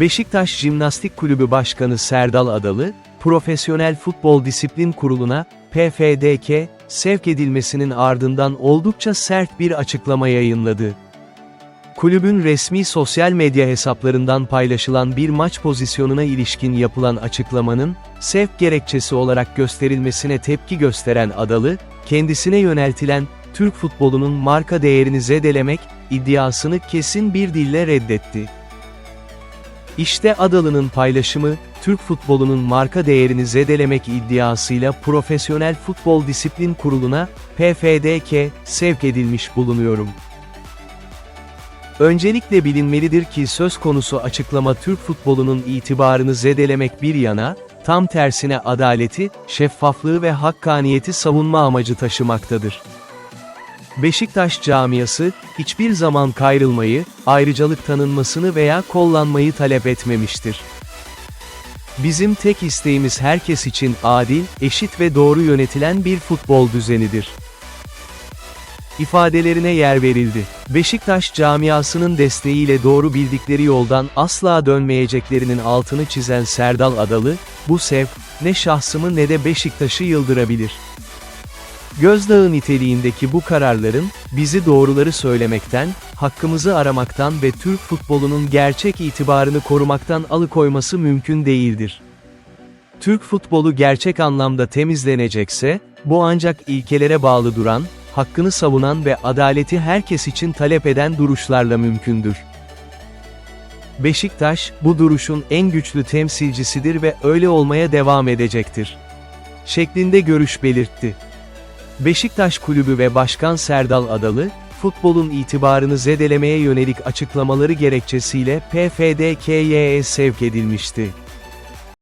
Beşiktaş Jimnastik Kulübü Başkanı Serdal Adalı, Profesyonel Futbol Disiplin Kurulu'na, PFDK, sevk edilmesinin ardından oldukça sert bir açıklama yayınladı. Kulübün resmi sosyal medya hesaplarından paylaşılan bir maç pozisyonuna ilişkin yapılan açıklamanın, sevk gerekçesi olarak gösterilmesine tepki gösteren Adalı, kendisine yöneltilen, Türk futbolunun marka değerini zedelemek, iddiasını kesin bir dille reddetti. İşte Adalı'nın paylaşımı, Türk futbolunun marka değerini zedelemek iddiasıyla Profesyonel Futbol Disiplin Kurulu'na, PFDK, sevk edilmiş bulunuyorum. Öncelikle bilinmelidir ki söz konusu açıklama Türk futbolunun itibarını zedelemek bir yana, tam tersine adaleti, şeffaflığı ve hakkaniyeti savunma amacı taşımaktadır. Beşiktaş camiası, hiçbir zaman kayrılmayı, ayrıcalık tanınmasını veya kollanmayı talep etmemiştir. Bizim tek isteğimiz herkes için adil, eşit ve doğru yönetilen bir futbol düzenidir. İfadelerine yer verildi. Beşiktaş camiasının desteğiyle doğru bildikleri yoldan asla dönmeyeceklerinin altını çizen Serdal Adalı, bu sevk, ne şahsımı ne de Beşiktaş'ı yıldırabilir. Gözdağı niteliğindeki bu kararların, bizi doğruları söylemekten, hakkımızı aramaktan ve Türk futbolunun gerçek itibarını korumaktan alıkoyması mümkün değildir. Türk futbolu gerçek anlamda temizlenecekse, bu ancak ilkelere bağlı duran, hakkını savunan ve adaleti herkes için talep eden duruşlarla mümkündür. Beşiktaş, bu duruşun en güçlü temsilcisidir ve öyle olmaya devam edecektir. Şeklinde görüş belirtti. Beşiktaş Kulübü ve Başkan Serdal Adalı, futbolun itibarını zedelemeye yönelik açıklamaları gerekçesiyle PFDK'ye sevk edilmişti.